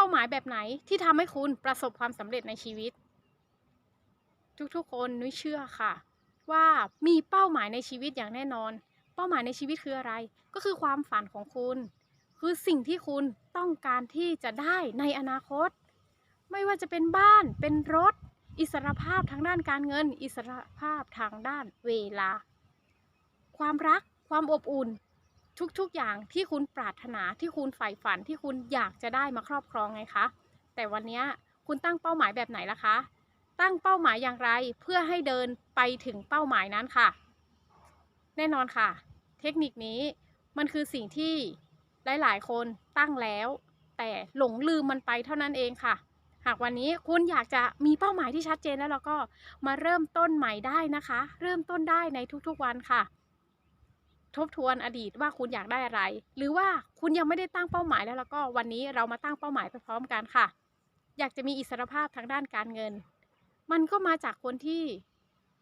เป้าหมายแบบไหนที่ทำให้คุณประสบความสำเร็จในชีวิต ทุกๆ คนนุ้ยเชื่อค่ะ ว่ามีเป้าหมายในชีวิตอย่างแน่นอน เป้าหมายในชีวิตคืออะไร ก็คือความฝันของคุณ คือสิ่งที่คุณต้องการที่จะได้ในอนาคต ไม่ว่าจะเป็นบ้านเป็นรถ อิสรภาพทางด้านการเงิน อิสรภาพทางด้านเวลา ความรัก ความอบอุ่น ทุกๆอย่างที่คุณปรารถนาที่คุณใฝ่ฝันที่คุณอยากจะได้มาครอบครองไงคะ แต่วันนี้คุณตั้งเป้าหมายแบบไหนล่ะคะ ตั้งเป้าหมายอย่างไรเพื่อให้เดินไปถึงเป้าหมายนั้นค่ะ แน่นอนค่ะ เทคนิคนี้มันคือสิ่งที่หลายๆ คนตั้งแล้ว แต่หลงลืมมันไปเท่านั้นเองค่ะ หากวันนี้คุณอยากจะมีเป้าหมายที่ชัดเจนแล้วเราก็มาเริ่มต้นใหม่ได้นะคะ เริ่มต้นได้ในทุกๆวันค่ะ ทบทวนอดีตว่าคุณอยากได้อะไร หรือว่าคุณยังไม่ได้ตั้งเป้าหมายแล้วแล้วก็วันนี้เรามาตั้งเป้าหมายไปพร้อมกันค่ะ อยากจะมีอิสรภาพทางด้านการเงิน มันก็มาจากคนที่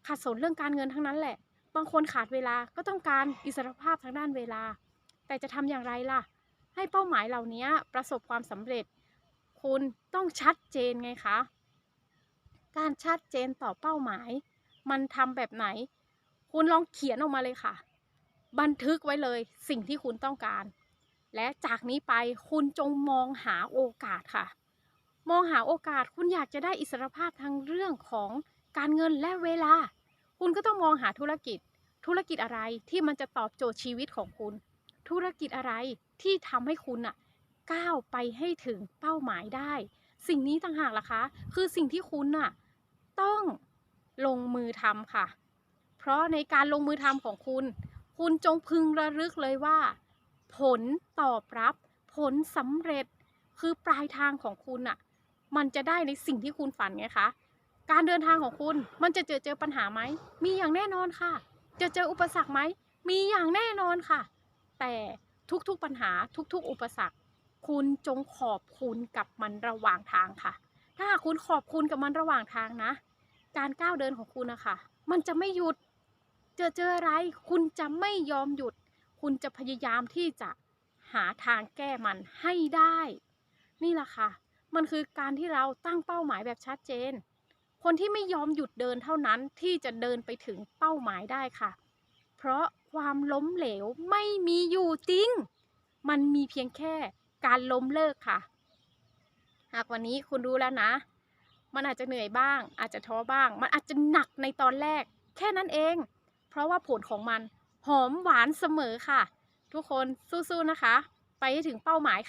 ขัดสนเรื่องการเงินทั้งนั้นแหละ บางคนขาดเวลาก็ต้องการอิสรภาพทางด้านเวลา แต่จะทำอย่างไรล่ะ ให้เป้าหมายเหล่านี้ประสบความสำเร็จ คุณต้องชัดเจนไงคะ การชัดเจนต่อเป้าหมาย มันทำแบบไหน คุณลองเขียนออกมาเลยค่ะ บันทึกไว้เลยสิ่งที่คุณต้องการ และจากนี้ไปคุณจงมองหาโอกาสค่ะ มองหาโอกาสคุณอยากจะได้อิสรภาพทางเรื่องของการเงินและเวลา คุณก็ต้องมองหาธุรกิจ ธุรกิจอะไรที่มันจะตอบโจทย์ชีวิตของคุณ ธุรกิจอะไรที่ทำให้คุณอะก้าวไปให้ถึงเป้าหมายได้ สิ่งนี้ต่างหากล่ะคะ คือสิ่งที่คุณอะต้องลงมือทำค่ะ เพราะในการลงมือทำของคุณ คุณจงพึงระลึกเลยว่า ผลตอบรับ ผลสำเร็จคือปลายทางของคุณอะมันจะได้ในสิ่งที่คุณฝันไงคะการเดินทางของคุณมันจะเจอเจอปัญหาไหม มีอย่างแน่นอนค่ะ จะเจออุปสรรคไหม มีอย่างแน่นอนค่ะ แต่ทุกๆปัญหาทุกๆ อุปสรรค คุณจงขอบคุณกับมันระหว่างทางค่ะ ถ้าหากคุณขอบคุณกับมันระหว่างทางนะ การก้าวเดินของคุณนะคะมันจะไม่หยุด เจอเจออะไร คุณจะไม่ยอมหยุด คุณจะพยายามที่จะหาทางแก้มันให้ได้ นี่แหละค่ะ มันคือการที่เราตั้งเป้าหมายแบบชัดเจน คนที่ไม่ยอมหยุดเดินเท่านั้นที่จะเดินไปถึงเป้าหมายได้ค่ะ เพราะความล้มเหลวไม่มีอยู่จริง มันมีเพียงแค่การล้มเลิกค่ะ หากวันนี้คุณรู้แล้วนะ มันอาจจะเหนื่อยบ้าง อาจจะท้อบ้าง มันอาจจะหนักในตอนแรก แค่นั้นเอง ราะว่าผลของมันหอมหวานเสมอค่ะ ทุกคนสู้ๆนะคะ ไปให้ถึงเป้าหมายค่ะ